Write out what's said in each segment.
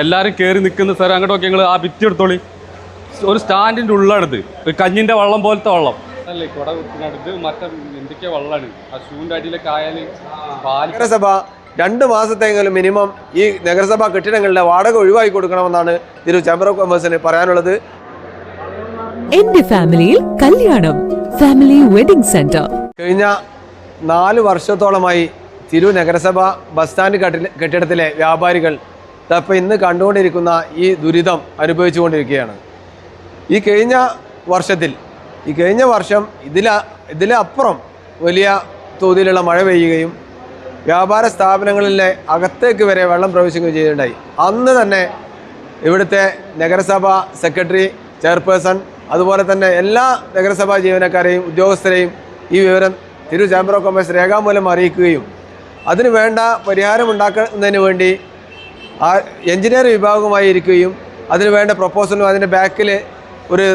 എല്ലാവരും കയറി നിൽക്കുന്ന സ്ഥലം അങ്ങോട്ടൊക്കെ ഞങ്ങൾ ആ ഭിത്തി എടുത്തോളി. ഒരു സ്റ്റാൻഡിന്റെ ഉള്ളടുത്ത് ഒരു കഞ്ഞിന്റെ വള്ളം പോലത്തെ വള്ളം. അല്ലേ കുട കുത്തിനടുത്ത് മറ്റേ എന്തൊക്കെയാ വള്ളാണ്. ആ ഷൂവിന്റെ അടിയിലൊക്കെ ആയാൽ നഗരസഭ രണ്ട് മാസത്തെങ്കിലും മിനിമം ഈ നഗരസഭാ കെട്ടിടങ്ങളുടെ വാടക ഒഴിവാക്കി കൊടുക്കണമെന്നാണ് തിരു ചേംബർ ഓഫ് കൊമേഴ്സിന് പറയാനുള്ളത്. എന്റെ ഫാമിലിയിൽ കല്യാണം. Family wedding centre. കഴിഞ്ഞ നാല് വർഷത്തോളമായി തിരു നഗരസഭ ബസ് സ്റ്റാൻഡ് കെട്ടിടത്തിലെ വ്യാപാരികൾ ഇപ്പം ഇന്ന് കണ്ടുകൊണ്ടിരിക്കുന്ന ഈ ദുരിതം അനുഭവിച്ചുകൊണ്ടിരിക്കുകയാണ്. ഈ കഴിഞ്ഞ വർഷത്തിൽ ഈ കഴിഞ്ഞ വർഷം ഇതില ഇതിലപ്പുറം വലിയ തോതിലുള്ള മഴ പെയ്യുകയും വ്യാപാര സ്ഥാപനങ്ങളിലെ അകത്തേക്ക് വരെ വെള്ളം പ്രവേശിക്കുകയും ചെയ്തിട്ടുണ്ടായി. അന്ന് തന്നെ ഇവിടുത്തെ നഗരസഭ സെക്രട്ടറി ചെയർപേഴ്സൺ അതുപോലെ തന്നെ എല്ലാ നഗരസഭാ ജീവനക്കാരെയും ഉദ്യോഗസ്ഥരെയും ഈ വിവരം തിരു ചേംബർ ഓഫ് കൊമേഴ്സ് രേഖാമൂലം അറിയിക്കുകയും അതിന് വേണ്ട പരിഹാരം ഉണ്ടാക്കുന്നതിന് വേണ്ടി ആ എഞ്ചിനീയർ വിഭാഗവുമായി ഇരിക്കുകയും അതിന് വേണ്ട പ്രപ്പോസലും അതിന്റെ ബാക്കിൽ ഒരു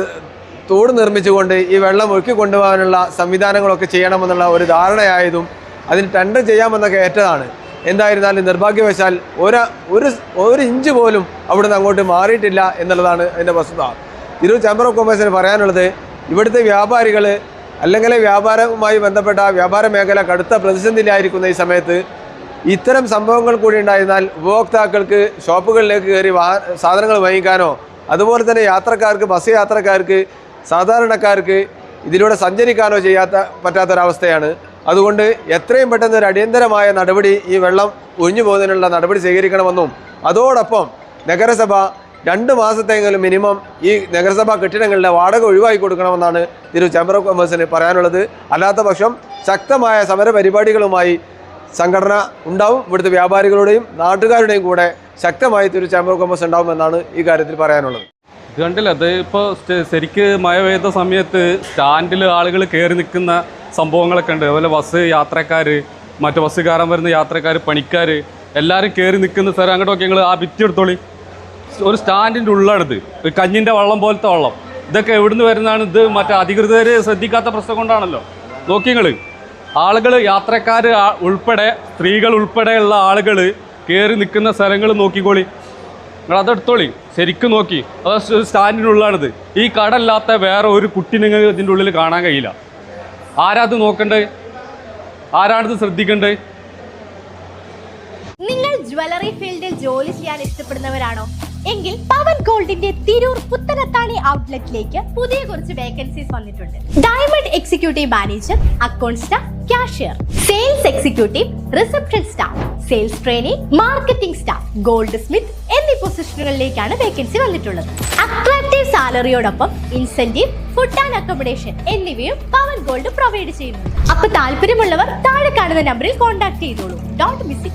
തോട് നിർമ്മിച്ചുകൊണ്ട് ഈ വെള്ളം ഒഴുക്കി കൊണ്ടുപോകാനുള്ള സംവിധാനങ്ങളൊക്കെ ചെയ്യണമെന്നുള്ള ഒരു ധാരണയായതും അതിന് ടെൻഡർ ചെയ്യാമെന്നൊക്കെ ഏറ്റതാണ്. എന്തായിരുന്നാലും നിർഭാഗ്യവശാൽ ഒരു ഒരു ഒരു ഇഞ്ച് പോലും അവിടുന്ന് അങ്ങോട്ട് മാറിയിട്ടില്ല എന്നുള്ളതാണ് അതിന്റെ വസ്തുത. തിരൂർ ചേംബർ ഓഫ് കൊമേഴ്സിന് പറയാനുള്ളത് ഇവിടുത്തെ വ്യാപാരികൾ അല്ലെങ്കിൽ വ്യാപാരവുമായി ബന്ധപ്പെട്ട വ്യാപാര മേഖല കടുത്ത പ്രതിസന്ധിയിലായിരിക്കുന്ന ഈ സമയത്ത് ഇത്തരം സംഭവങ്ങൾ കൂടി ഉണ്ടായിരുന്നാൽ ഉപഭോക്താക്കൾക്ക് ഷോപ്പുകളിലേക്ക് കയറി സാധനങ്ങൾ വാങ്ങിക്കാനോ അതുപോലെ തന്നെ യാത്രക്കാർക്ക് ബസ് യാത്രക്കാർക്ക് സാധാരണക്കാർക്ക് ഇതിലൂടെ സഞ്ചരിക്കാനോ ചെയ്യാത്ത പറ്റാത്തൊരവസ്ഥയാണ്. അതുകൊണ്ട് എത്രയും പെട്ടെന്ന് ഒരു അടിയന്തരമായ നടപടി ഈ വെള്ളം ഒഴിഞ്ഞു പോകുന്നതിനുള്ള നടപടി സ്വീകരിക്കണമെന്നും അതോടൊപ്പം നഗരസഭ രണ്ട് മാസത്തെങ്കിലും മിനിമം ഈ നഗരസഭാ കെട്ടിടങ്ങളുടെ വാടക ഒഴിവാക്കി കൊടുക്കണമെന്നാണ് തിരു ചേംബർ ഓഫ് കൊമേഴ്സിന് പറയാനുള്ളത്. അല്ലാത്ത പക്ഷം ശക്തമായ സമര പരിപാടികളുമായി സംഘടന ഉണ്ടാവും. ഇവിടുത്തെ വ്യാപാരികളുടെയും നാട്ടുകാരുടെയും കൂടെ ശക്തമായി തിരു ചേംബർ ഓഫ് കൊമേഴ്സ് ഉണ്ടാവുമെന്നാണ് ഈ കാര്യത്തിൽ പറയാനുള്ളത്. ഇത് കണ്ടില്ല? അത് ഇപ്പോൾ ശരിക്ക് മഴ പെയ്ത സമയത്ത് സ്റ്റാൻഡിൽ ആളുകൾ കയറി നിൽക്കുന്ന സംഭവങ്ങളൊക്കെ ഉണ്ട്. അതുപോലെ ബസ് യാത്രക്കാർ മറ്റു ബസ് കയറാൻ വരുന്ന യാത്രക്കാർ പണിക്കാർ എല്ലാവരും കയറി നിൽക്കുന്ന സ്ഥലം അങ്ങോട്ടൊക്കെ ഞങ്ങൾ ആ ഭിത്തി എടുത്തോളി. ഒരു സ്റ്റാൻഡിന്റെ ഉള്ളടുത്ത് ഒരു കഞ്ഞിന്റെ വള്ളം പോലത്തെ വെള്ളം. ഇതൊക്കെ എവിടുന്ന് വരുന്നതാണ്? ഇത് മറ്റേ അധികൃതർ ശ്രദ്ധിക്കാത്ത പ്രശ്നം കൊണ്ടാണല്ലോ. നോക്കിങ്ങൾ ആളുകൾ യാത്രക്കാർ ഉൾപ്പെടെ സ്ത്രീകൾ ഉൾപ്പെടെയുള്ള ആളുകൾ കയറി നിൽക്കുന്ന സ്ഥലങ്ങൾ നോക്കിക്കോളി. നിങ്ങൾ അതെടുത്തോളി. ശരിക്കും നോക്കി. അത് സ്റ്റാൻഡിനുള്ളാണിത് ഈ കടല്ലാത്ത വേറെ ഒരു കുട്ടി നിങ്ങൾക്ക് ഇതിന്റെ ഉള്ളിൽ കാണാൻ കഴിയില്ല. ആരാത് നോക്കണ്ടേ? ആരാണിത് ശ്രദ്ധിക്കണ്ടേ? നിങ്ങൾ ജ്വല്ലറി ഫീൽഡിൽ ജോലി ചെയ്യാൻ ഇഷ്ടപ്പെടുന്നവരാണോ? എങ്കിൽ പവൻ ഗോൾഡിന്റെ തിരൂർ പുത്തനത്താണി ഔട്ട്ലെറ്റിലേക്ക് പുതിയ കുറച്ച് വേക്കൻസീസ് വന്നിട്ടുണ്ട്. Diamond executive manager account staff cashier sales executive reception staff sales training marketing staff goldsmith എന്നീ പൊസിഷനുകളിലേക്കാണ് വേക്കൻസി വന്നിട്ടുള്ളത്. അട്രാക്റ്റീവ് സാലറിയോടൊപ്പം ഇൻസെന്റീവ് ഫുഡ് ആൻഡ് അക്കോമഡേഷൻ എന്നിവയും പവൻ ഗോൾഡ് പ്രൊവൈഡ് ചെയ്യുന്നു അപ്പൊ താല്പര്യമുള്ളവർ താഴെ കാണുന്ന നമ്പറിൽ കോൺടാക്ട് ചെയ്തോളൂ. Dot miss